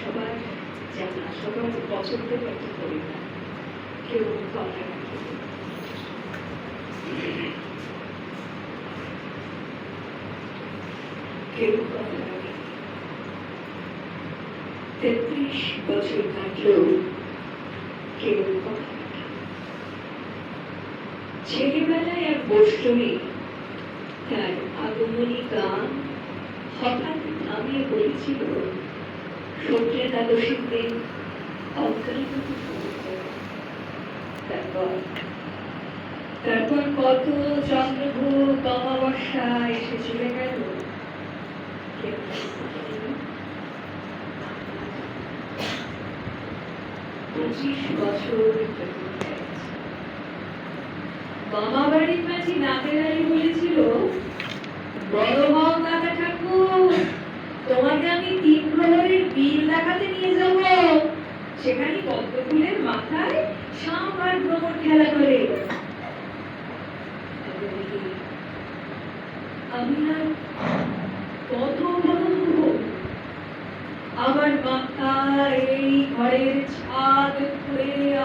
সবার জানা সবার পছন্দের একটা কবিতা কেউ কথা রাখে কেউ তেত্রিশ বছর কাটলেও কেউ ছেলেবেলায় এক তার আগমনী গান হঠাৎ থামিয়ে বলেছিল সূর্যের দ্বাদশীর দিন তারপর তারপর কত অমাবস্যা এসে চলে গেল কেউ জানে না। পঁচিশ বছর মামা বাড়ির মাঝি নামের আলী বলেছিল বড় হও দাদা ঠাকুর, তোমাকে আমি তিন প্রহরের বিল দেখাতে নিয়ে যাব। সেখানে পদ্ম মাথায় সাপ আর ভ্রমণ খেলা করে। আমি আর কত হব আমার মাথা এই ঘরের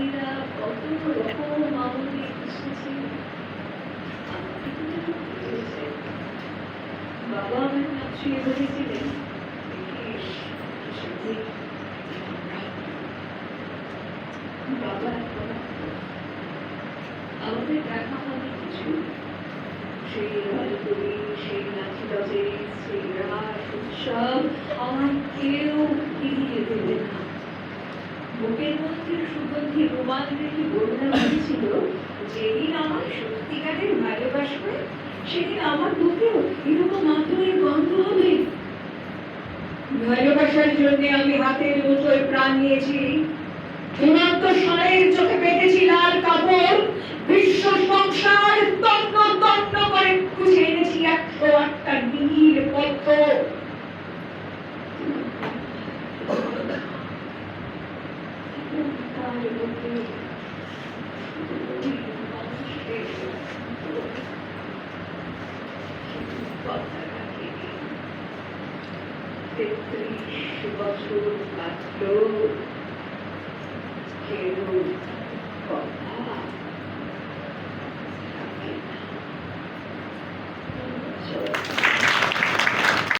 ভরসা কত রকম আমলে এসেছে। বাবা আমার নাম শুয়ে বলেছিলেন বাবা আমাদের দেখা হবে কিছু সেই রজতী সেই নাচি রজে সেই রাস উৎসব আমার কেউ ফিরিয়ে দেবে না বুকের মধ্যে সুগন্ধি রুমাল রেখে বন্যা বলেছিল যেদিন আমার সত্যিকারের ভালোবাসবে, সেদিন আমার বুকেও এরকম আতরের গন্ধ হবে। ভালোবাসার জন্য আমি হাতের মুঠোয় প্রাণ নিয়েছি। তেত্রিশ বছর কাটলো কেউ